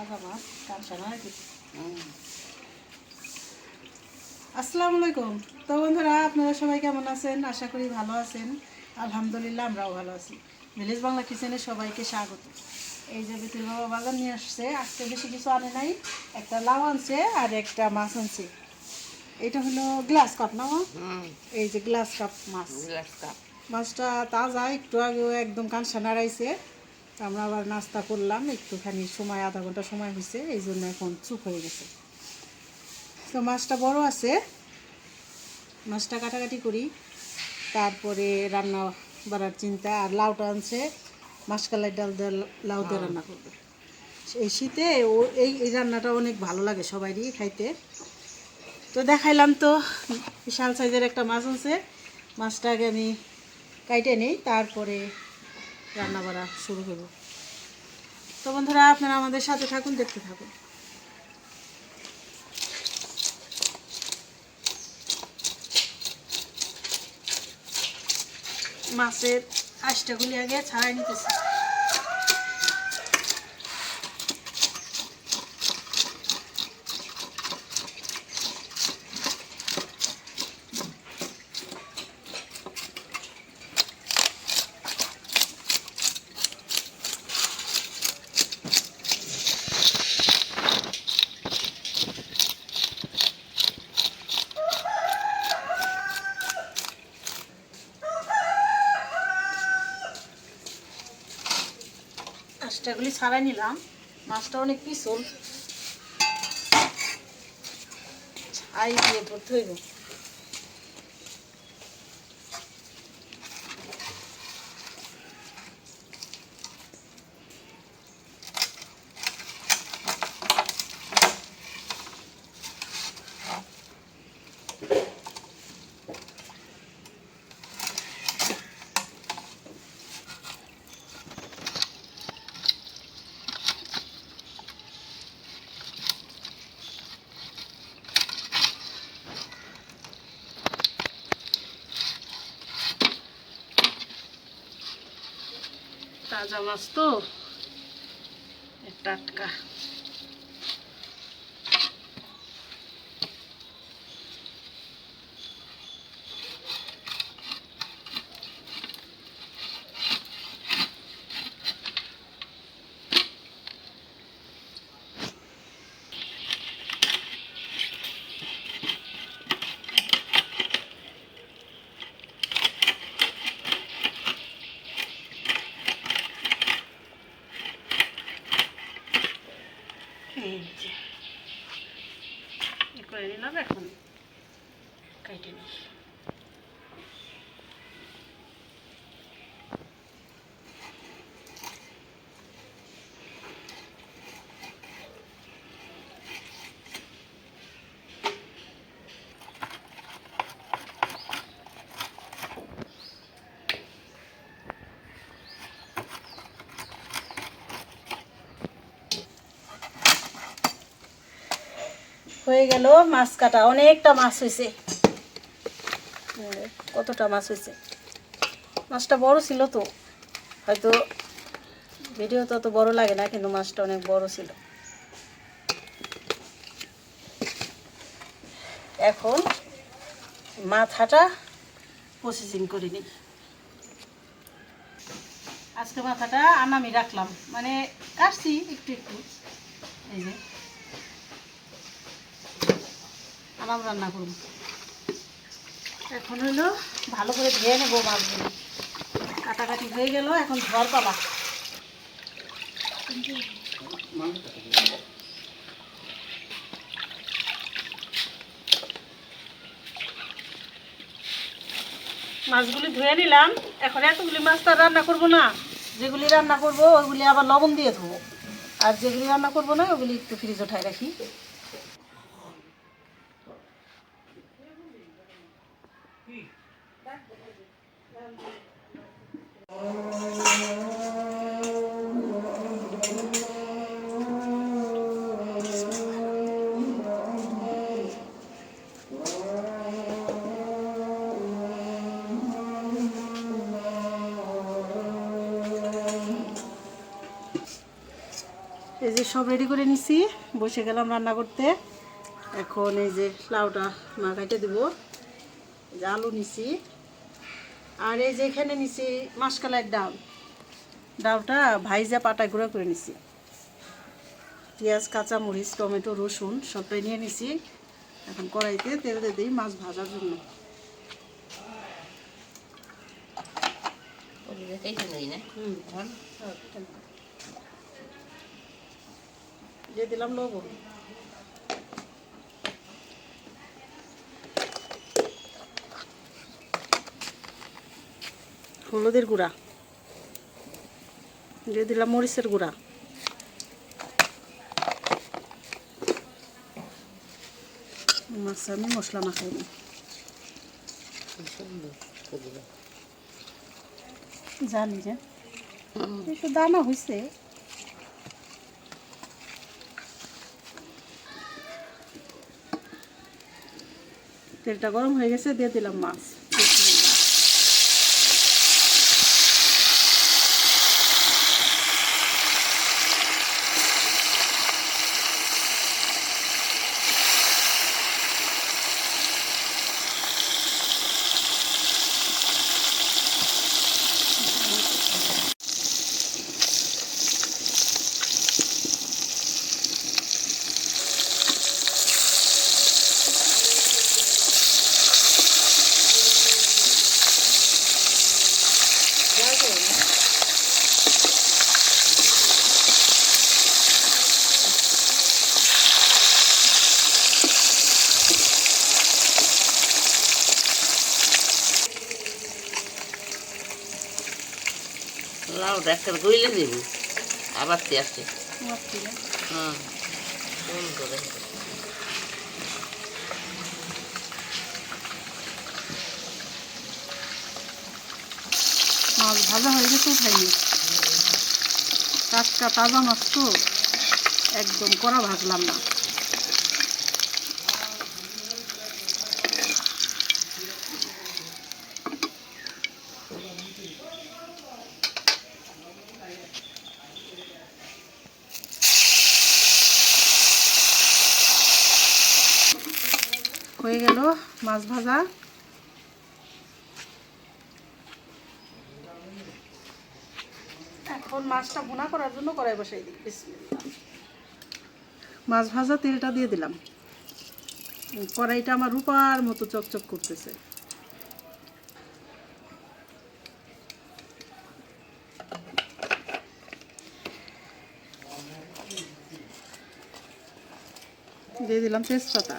তাজা মাছ কাঁচা না আসসালামু আলাইকুম। তো বন্ধুরা আপনারা সবাই কেমন আছেন? আশা করি ভালো আছেন। আলহামদুলিল্লাহ আমরাও ভালো আছি। ভিলেজ বাংলা কিচেনে সবাইকে স্বাগত। এই যে বিতুল বাবা বাজার নিয়ে আসছে। আজকে বেশি কিছু আনে নাই। একটা লাউ আনছে আর একটা মাছ আনছে। এটা হলো গ্লাস কাপ না এই যে গ্লাস কাপ মাছ। Glass cup. মাছটা তাজা একটু আগেও একদম কাঁচা নাড়াইছে। আমরা আবার নাস্তা করলাম, একটুখানি সময়, আধা ঘণ্টা সময় হয়েছে, এই জন্য এখন চুপ হয়ে গেছে। তো মাছটা বড় আছে, মাছটা কাটাকাটি করি, তারপরে রান্না বাড়ার চিন্তা, আর লাউটা আনছে, মাসকালাই ডাল দিয়ে লাউ দিয়ে রান্না করবে। এই শীতে ও এই এই রান্নাটা অনেক ভালো লাগে সবারই খাইতে। তো দেখাইলাম তো, বিশাল সাইজের একটা মাছ আছে মাছটাকে আমি কাইটে নেই, তারপরে রান্না বাড়া শুরু করব তো বন্ধুরা, আপনারা আমাদের সাথে থাকুন, দেখতে থাকুন। মাছের আষ্টাগুলি আগে ছাড়াই নিতেছি। আষ্টাগুলি ছাড়াই নিলাম। মাছটা অনেক পিছল। ছাই দিয়ে ধরতে হইব। তাজা মাছ তো। টাটকা এই যে এ করে নিলাম এখন কাইটে নিই হয়ে গেল মাছ কাটা। অনেকটা মাছ হয়েছে। কতটা মাছ হয়েছে? মাছটা বড় ছিল তো। হয়তো ভিডিও অত বড় লাগে না, কিন্তু মাছটা অনেক বড় ছিল। এখন মাথাটা প্রসেসিং করে নিই। আজকে মাথাটা আনামি রাখলাম। মানে কাটছি একটু একটু। এই যে। আরাম রান্না করব। এখন হলো ভালো করে ধুয়ে নেব মাছগুলো। কাটাকাটি হয়ে গেল, এখন ঝড় পালা। মাছগুলি ধুয়ে নিলাম। এখন এতগুলি মাছ তো রান্না করব না। যেগুলি রান্না করব, ওইগুলি আবার লবণ দিয়ে ধোবো। আর যেগুলি রান্না করব না, ওগুলি একটু ফ্রিজ উঠায় রাখি। যে সব রেডি করে নিছি। বসে গেলাম রান্না করতে। এখন এই যে লাউটা দিব। এই যে আলু নিছি। আর এই যে এখানে নিছি মাসকালার ডাল। ডালটা ভাইজা পাটায় গুঁড়া করে নিছি। পেঁয়াজ কাঁচা মরিচ টমেটো রসুন সবটাই নিয়ে নিছি। এখন কড়াইতে তেল দিয়ে দিই মাছ ভাজার জন্য। হুম দিয়ে দিলাম লবণ। হলুদের গুঁড়া। দিয়ে দিলাম মরিচের গুঁড়া। মাছ আমি মশলা মাখাই জানি যে, একটু দানা হয়েছে তেলটা গরম হয়ে গেছে দিয়ে দিলাম মাছ। একটা গইলে দেবো আবার তে হ্যাঁ সুন্দর মাছ ভাজা হয়ে গেছে উঠাইনি টাটকা তাজা মাছ তো, একদম করা ভাজলাম না। হয়ে গেল মাছ ভাজা। এখন মাছটা ভুনা করার জন্য কড়াই বসাই দিই। বিসমিল্লাহ। মাছ ভাজা তেলটা দিয়ে দিলাম। কড়াইটা আমার রূপার মতো চকচক করতেছে। দিয়ে দিলাম তেজপাতা।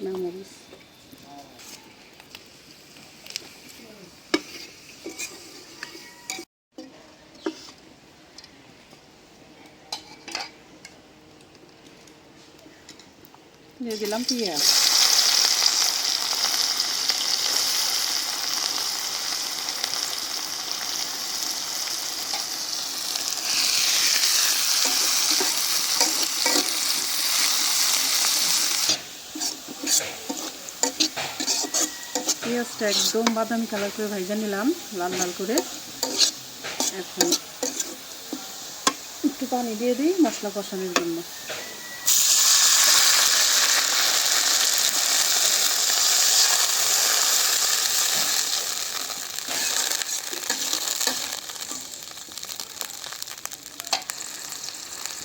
শুকনা মরিচ দিয়ে দিলাম পেঁয়াজ পেঁয়াজটা একদম বাদামি কালার করে ভাইজা নিলাম, লাল লাল করে। এখন একটু পানি দিয়ে দিই মশলা কষানোর জন্য।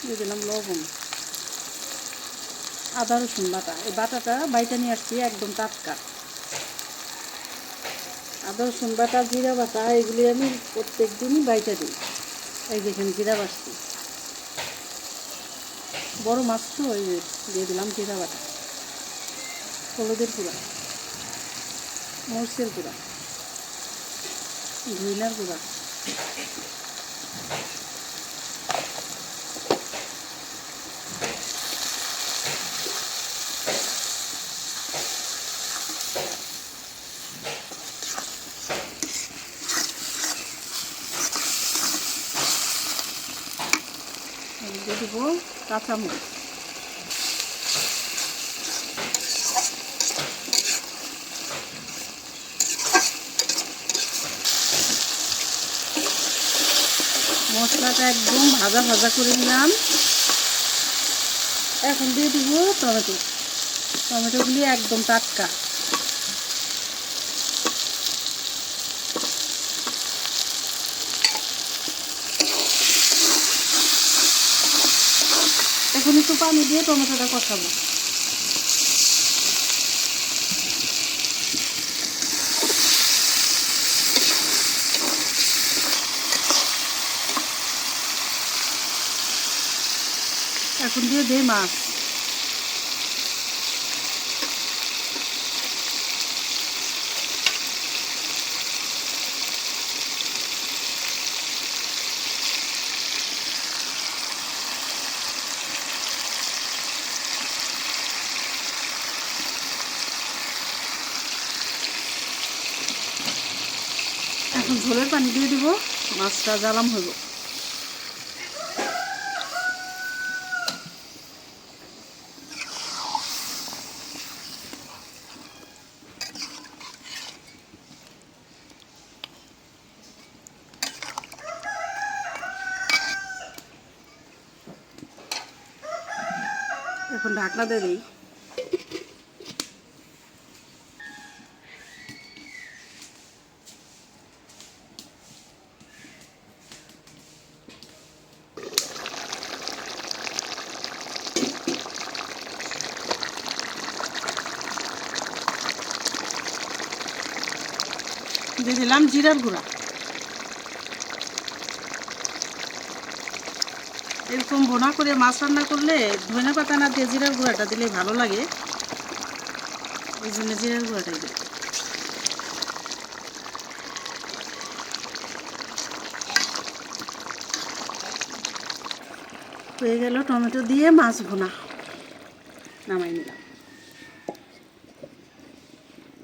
দিয়ে দিলাম লবণ। আদা রসুন বাটা, এই বাটাটা বাইটা নিয়ে আসছি একদম টাটকা। রসুন বাটা জিরা বাটা, এগুলি আমি প্রত্যেক দিনই বাইটা দিই। এই যেখানে জিরা বাসছি বড় মাছ তো, ওই দিয়ে দিলাম জিরা বাটা। হলুদের পুরা মরচের পুরা ধুইনার গুঁড়া দিয়ে দেবো কাঁচামরিচ। মশলাটা একদম ভাজা ভাজা করে নিলাম। এখন দিয়ে দিব টমেটো। টমেটোগুলি একদম টাটকা এখন একটু পানি দিয়ে টমেটোটা কষাবো। এখন দিয়ে দেয় মাছ। এখন ঝোলের পানি দিয়ে দিব মাছটা জ্বালাম হইব। এখন ঢাকনা দিয়ে দিই দিয়ে দিলাম জিরার গুঁড়া। এরকম বোনা করে মাছ রান্না করলে ধনে পাতা না দিয়ে জিরার গুঁড়াটা দিলে ভালো লাগে। এই জন্য জিরার গুঁড়াটাই দিই হয়ে গেল টমেটো দিয়ে মাছ ভোনা। নামাই নিলাম।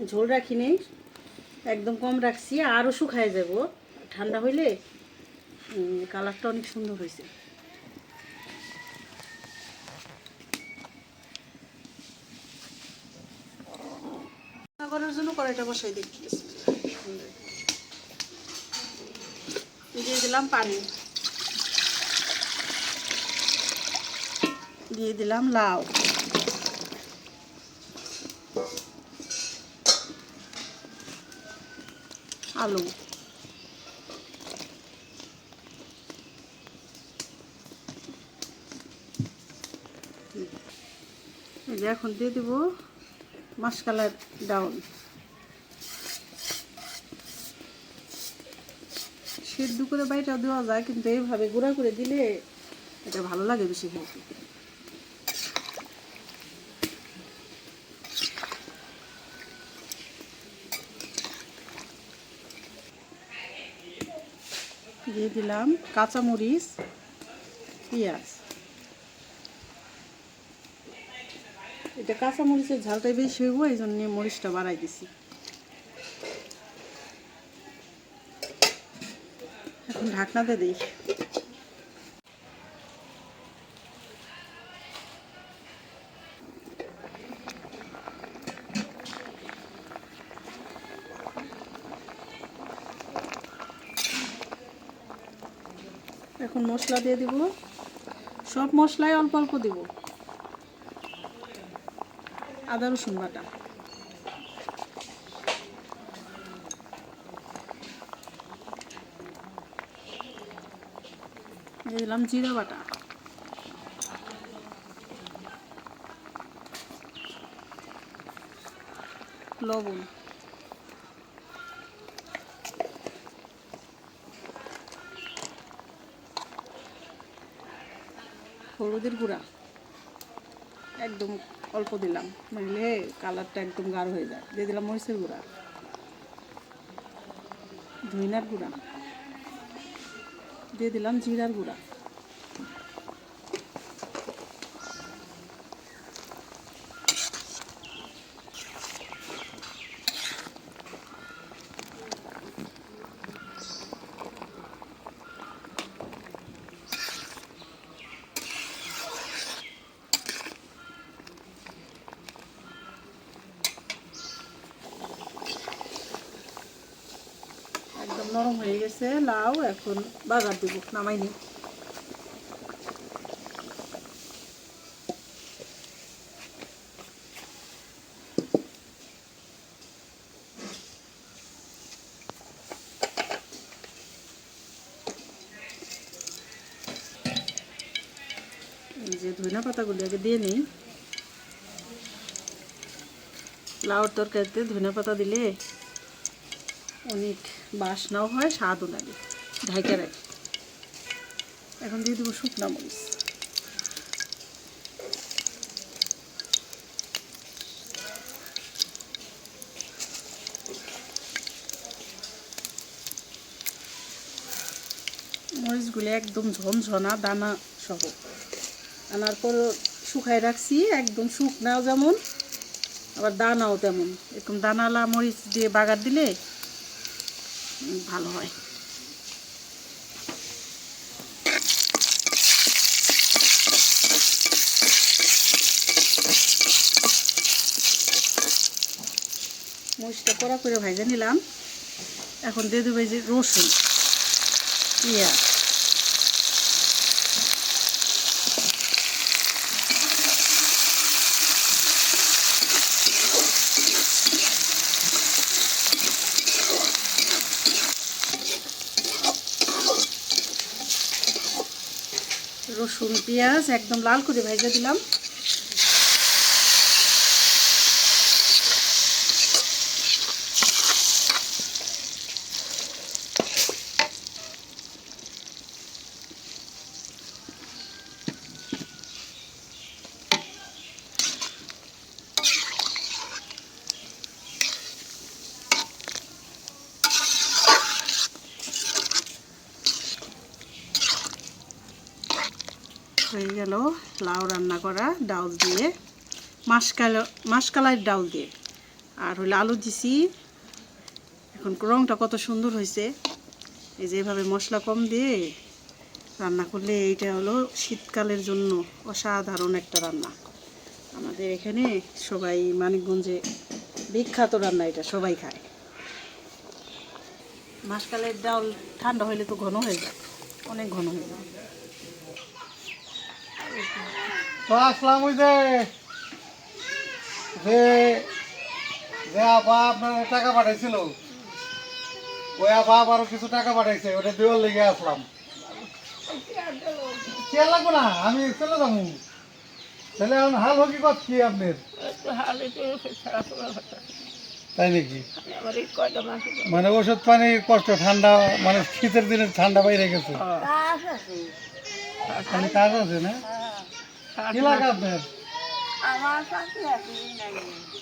ঝোল রাখি নেই একদম কম রাখছি, আরও শুকায় যাব। ঠান্ডা হইলে কালারটা অনেক সুন্দর হয়েছে। করার জন্য কড়াইটা বসাই দিচ্ছি। দিয়ে দিলাম পানি। দিয়ে দিলাম লাউ। আলু। এই যে এখন দিয়ে দেবো মাসকালার ডাউন সেদ্ধ করে বাইটা দেওয়া যায়, কিন্তু এইভাবে গুঁড়া করে দিলে এটা ভালো লাগে বেশি খেতে। দিয়ে দিলাম কাঁচামরিচ, পেঁয়াজ। এটা কাঁচামরিচের ঝালটাই বেশি হইব, এই জন্য মরিচটা বাড়াই দিছি। এখন ঢাকনাতে দিই। এখন মশলা দিয়ে দিব। সব মশলাই অল্প অল্প দিব। আদা, রসুন বাটা। দিলাম জিরা বাটা। লবণ। হলুদের গুঁড়া। একদম অল্প দিলাম। নইলে কালারটা একদম গাঢ় হয়ে যায়। দিয়ে দিলাম মরিচের গুঁড়া। ধইনার গুঁড়া। দিয়ে দিলাম জিরার গুঁড়া। এখন বাগার দেবো নামাইনি যে পাতাগুলি আগে দিয়ে নিই। লাউর তরকারিতে ধনিয়া পাতা দিলে অনেক বাসনাও হয়, স্বাদও লাগে। ঢাইকা রাখি। এখন দিয়ে দেবো শুকনা মরিচ। মরিচগুলো একদম ঝনঝনা দানা সহ। আনার পর শুকায় রাখছি, একদম শুকনাও যেমন, আবার দানাও তেমন। এরকম দানালা মরিচ দিয়ে বাগার দিলে ভালো হয়। মরিচটা কড়া করে ভাজে নিলাম। এখন দিয়ে দেবো যে রসুন। পেঁয়াজ। রসুন, পেঁয়াজ একদম লাল করে ভেজে দিলাম। হয়ে গেল লাউ রান্না করা ডাউল দিয়ে, মাসকালা মাসকালাই ডাউল দিয়ে। আর হলো আলু দিছি। এখন রংটা কত সুন্দর হয়েছে এই যে এভাবে মশলা কম দিয়ে রান্না করলে এইটা হলো শীতকালের জন্য অসাধারণ একটা রান্না। আমাদের এখানে সবাই মানিকগঞ্জে বিখ্যাত রান্না এটা, সবাই খায়। মাসকালের ডাল ঠান্ডা হইলে তো ঘন হয়ে যায়, অনেক ঘন হয়ে যায়। তো আসলাম ওই যে যে যে আপা আপনার টাকা পাঠাইছিল ওই আপা আবারও কিছু টাকা পাঠাইছে ওটা দেওয়ার লেগে আসলাম। কে লাগবো না আমি চলে যাব। তাহলে এখন হাল হকি কি আপনার? তাই নাকি? মানে ওষুধ পানি কষ্ট ঠান্ডা মানে শীতের দিনে ঠান্ডা বাইরে গেছে। কাজ আছে না? কি লাগে আপনার? তো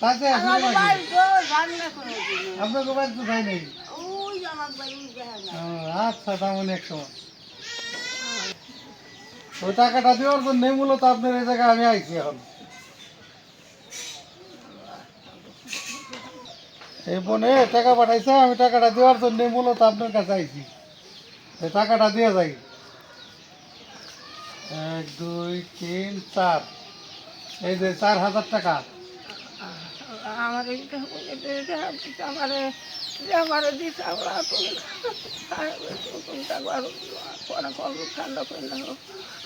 আচ্ছা তেমন ওই টাকাটা দেওয়ার জন্য মূলত আপনার এই জায়গায় আমি আইছি এখন। এই বোনে টাকা পাঠাইছে আমি টাকাটা দেওয়ার জন্য মূলত আপনার কাছে আইছি। টাকাটা দিয়ে যাই এক দুই তিন চার। এই যে চার হাজার টাকা। আমার এইটা আমার আমার দিতে আমরা তুমি তাকে আরও পরে করব ঠান্ডা করে না।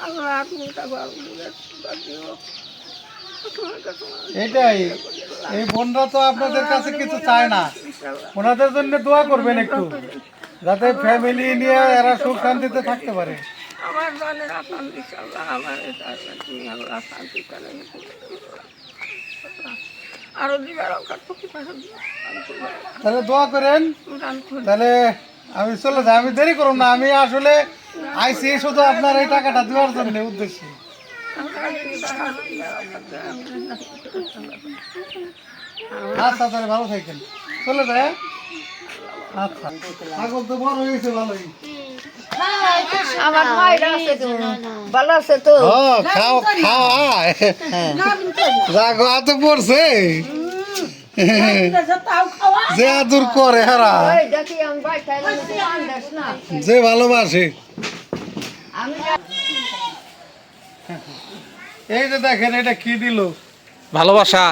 আমরা তুমি তাকে আরও দিও এটাই। এই বোনরা তো আপনাদের কাছে কিছু চায় না। ওনাদের জন্য দোয়া করবেন একটু যাতে ফ্যামিলি নিয়ে এরা সুখ শান্তিতে থাকতে পারে। আমার দলের আপনার ইনশাল্লাহ আমার এটা তুমি আমরা শান্তি করে আরও দিবার কাটবো কি পারো তাহলে দোয়া করেন। তাহলে আমি চলে যাই আমি দেরি করব না আমি আসলে আইসি শুধু আপনার এই টাকাটা দেওয়ার জন্য উদ্দেশ্যে। আচ্ছা তাহলে ভালো থাকেন। চলে যায় হ্যাঁ? আচ্ছা। ছাগল তো বড় হয়েছে ভালোই। আমার মায়েরা আছে তো। ভালো আছে তো। খাও খাওয়া জাগো হাতে পড়ছে। যে আদর করে হারা। দেখি আমি বাইটাই না। যে ভালোবাসে। এই যে দেখেন এটা কি দিল? ভালোবাসা।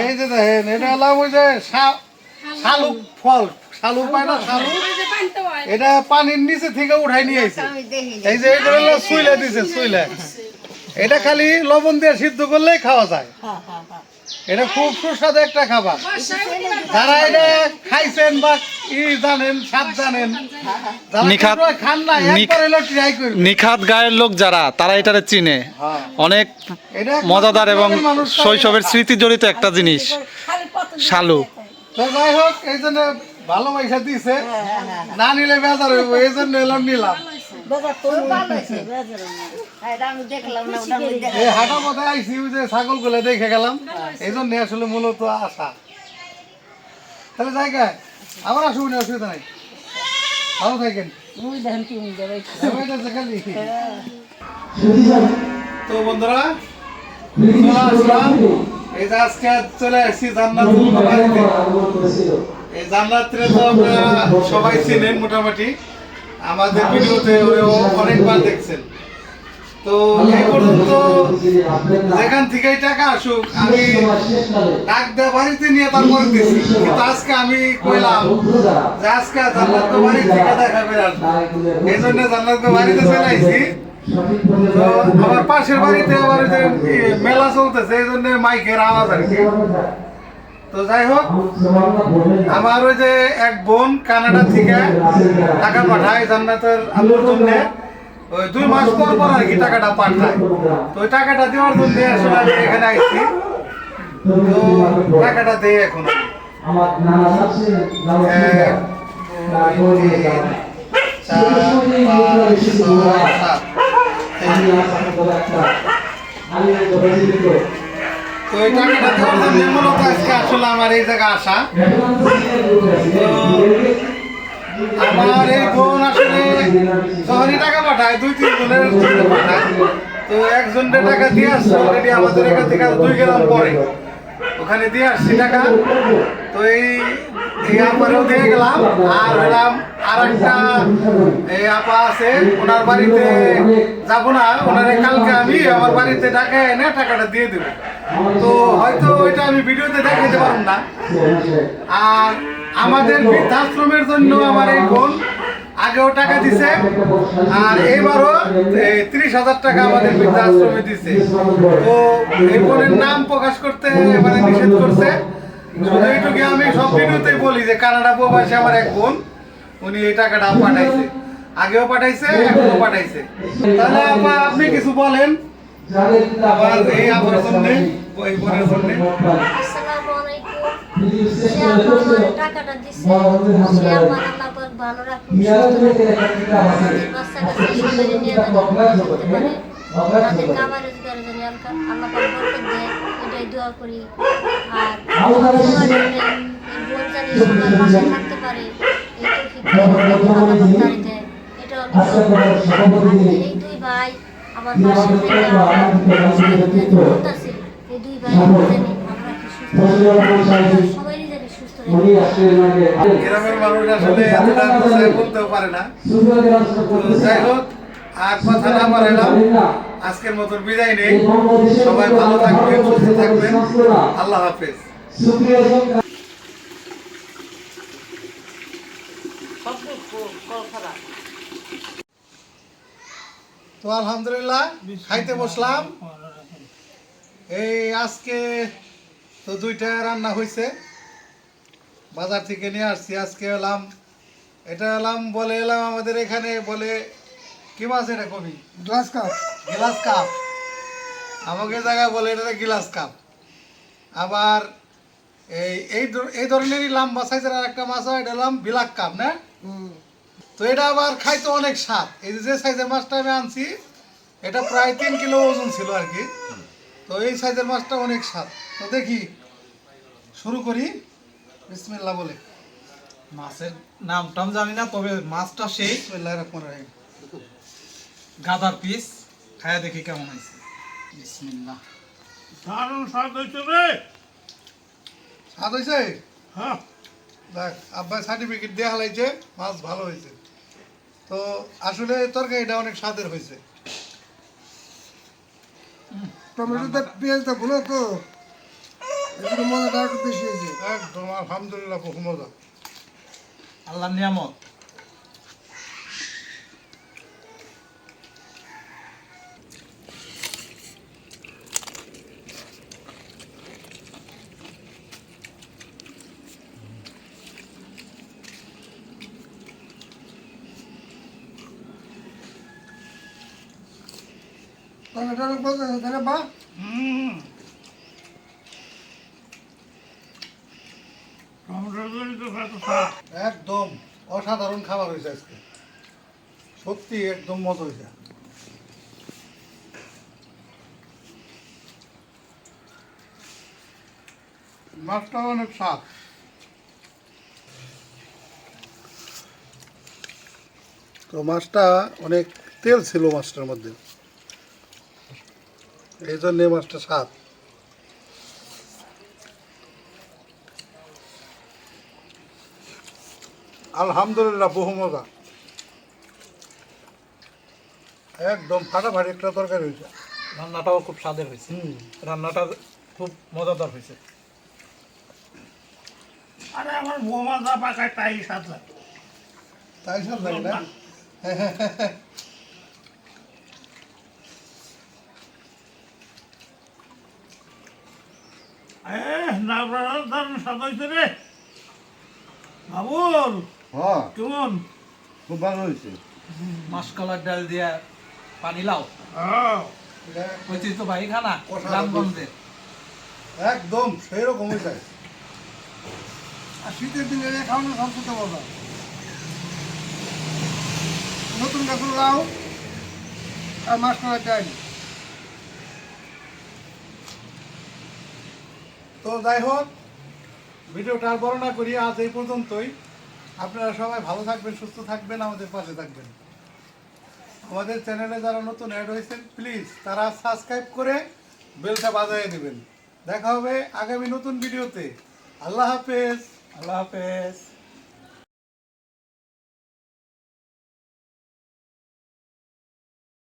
এই যে দেখেন এটা হলো ওই যে শা- শালুক ফল শালুক পায় না শালুক? এটা পানির নিচে থেকে উঠাই নিয়ে আইছে। এই যে এটা হলো সুইলা দিছে সুইলা। এটা খালি লবণ দিয়ে সিদ্ধ করলেই খাওয়া যায়। এটা খুব সুস্বাদু একটা খাবার। যারা এটা খাইছেন বা ই জানেন স্বাদ জানেন নিখাত- খান না নিখ- একবার হলো ট্রাই করবেন। নিখাত গায়ের লোক যারা তারা এটারে চিনে। হ্যাঁ। অনেক এটা মজাদার এবং শৈশবের স্মৃতি জড়িত একটা জিনিস শালু তো যাই হোক এই জন্য ভালো পয়সা দিছে। না নিলে বেজার হইব এই জন্য এলাম নিলাম। আমি দেখলাম না ওটা আমি এই হাঁটা পথে আইসি যে ছাগলগুলো দেখে গেলাম। এই জন্য আসলে মূলত আসা তাহলে জায়গায় আবার আসুন অসুবিধা নাই। ভালো থাকেন। তো বন্ধুরা এই যে চলে আসছি জান্নাতুল তো সবাই চিনেন মোটামুটি। আমাদের ভিডিওতে অনেকবার দেখছেন। তো এই পর্যন্ত যেখান থেকে টাকা আসুক, আমি ডাক দেওয়া বাড়িতে নিয়ে তারপর দিছি। কিন্তু আজকে আমি কইলাম যে আজকে জান্নাত বাড়ি থেকে দেখা করে এই জন্য জান্নাত বাড়িতে চলে আইছি তো আমার পাশের বাড়িতে আবার মেলা চলতেছে এই জন্য মাইকের আওয়াজ আর কি। তো যাই হোক আমার ওই যে এক বোন কানাডা থেকে টাকা পাঠায় জান্নাতের আলুর জন্য। ওই দুই মাস পর পর আর কি টাকাটা পাঠায়। তো ওই টাকাটা দেওয়ার জন্য আসলে আমি এখানে আইছি। তো টাকাটা দেই এখন দুই, চার, পাঁচ, ছয়, সাত। তো এই আসলে আমার এই জায়গায় আসা। আমার এই বোন আসলে যখনই টাকা পাঠায়, দুই তিন জনের পাঠায়। তো একজনের টাকা দিয়ে আসছে আমাদের এখান থেকে দুই গ্রাম পরে ওখানে দিয়ে আসছি টাকা। তো এই আর আমাদের বৃদ্ধাশ্রমের জন্য আমার এই বোন আগেও টাকা দিছে, আর এবারও ত্রিশ হাজার টাকা আমাদের বৃদ্ধাশ্রমে দিছে। তো এই বোনের নাম প্রকাশ করতে মানে নিষেধ করছে। এইটুকু আমি সব ভিডিওতেই বলি যে কানাডা প্রবাসী আমার এক বোন উনি এই টাকাটা পাঠাইছে। আগেও পাঠাইছে এখনও পাঠাইছে। তাহলে আপা আপনি কিছু বলেন। আবার এই জন্য বোনের জন্য। টাকাটা সে আমার আল্লাহ ভালো রাখুন সুস্থ রাখুন আমাদের বাচ্চা কাছে নিয়ে যেন পারে তাদের কামার রোজগার যেন আল্লাহ আল্লাহ বরকত দেয়। এটাই দোয়া করি। আর বোন জানি সবার পাশে থাকতে পারে। এই দুই ভাই আমার পাশে থেকে এই দুই ভাই জানি গ্রামের মানুষ আসলে বলতেও পারে না। যাই হোক আর কথা না বাড়াইলাম। আজকের মতন বিদায় নেই। সবাই ভালো থাকবেন, সুস্থ থাকবেন। আল্লাহ হাফেজ। তো আলহামদুলিল্লাহ, খাইতে বসলাম। এই আজকে তো দুইটা রান্না হয়েছে বাজার থেকে নিয়ে আসছি। আজকে এলাম, এটা এলাম, বলে এলাম আমাদের এখানে, বলে কি মাছ এটা কবি? Glass cup. Glass cup. আমাকে জায়গায় বলে এটা গ্লাস কাপ। আবার এই এই এই ধরনেরই লম্বা সাইজের আর একটা মাছ হয় এটা এলাম বিলাক কাপ না? তো এটা আবার খাইতে অনেক স্বাদ। এই যে সাইজের মাছটা আমি আনছি এটা প্রায় তিন কিলো ওজন ছিল আর কি। তো এই সাইজের মাছটা অনেক স্বাদ। তো দেখি শুরু করি। বিসমিল্লাহ বলে। মাছের নাম টাম জানি না তবে মাছটা সেই। বিসমিল্লাহ রহমান রহিম। গাদার পিস খায়া দেখি কেমন হয়েছে। বিসমিল্লাহ। দারুণ স্বাদ হয়েছে রে। স্বাদ হয়েছে? হ্যাঁ। দেখ আব্বাই সার্টিফিকেট দেওয়া হলাইছে মাছ ভালো হয়েছে। তো আসলে তরকারিটা অনেক স্বাদের হয়েছে। টমেটোতে পেঁয়াজটা ভুলো তো মজাটা একটু বেশি হয়েছে। একদম আলহামদুলিল্লাহ খুব মজা। আল্লাহ নিয়ামত। একদম অসাধারণ খাবার হয়েছে আজকে। সত্যি একদম মজা হয়েছে। মাছটা অনেক স্বাদ। তো মাছটা অনেক তেল ছিল মাছটার মধ্যে। এই জন্যে মাছটা স্বাদ। আলহামদুলিল্লাহ বহু মজা। একদম ফাটাফাটি একটা তরকারি হয়েছে। রান্নাটাও খুব স্বাদের হয়েছে। হুম। রান্নাটা খুব মজাদার হয়েছে। আরে আমার বৌমা যা পাকায় তাই স্বাদ লাগে। তাই লাগে না এ না দারুণ স্বাদ হয়েছে রে। বাবুল হ্যাঁ। কেমন? খুব ভালো হয়েছে। মাসকলার ডাল দিয়া পানি লাও। হ্যাঁ। ঐতিহ্যবাহী খানা অসাধারণ। গ্রামগঞ্জের একদম সেই রকম হয়েছে আর শীতের দিনে মজা নতুন গাছের লাউ আর মাছ করার ডাল। তো যাই হোক, ভিডিওটা বর্ণনা করি, আজ এই পর্যন্তই। আপনারা সবাই ভালো থাকবেন, সুস্থ থাকবেন, আমাদের পাশে থাকবেন। আমাদের চ্যানেলে যারা নতুন অ্যাড হয়েছেন প্লিজ তারা সাবস্ক্রাইব করে বেলটা বাজায় দেবেন। দেখা হবে আগামী নতুন ভিডিওতে। আল্লাহ হাফেজ। আল্লাহ হাফেজ।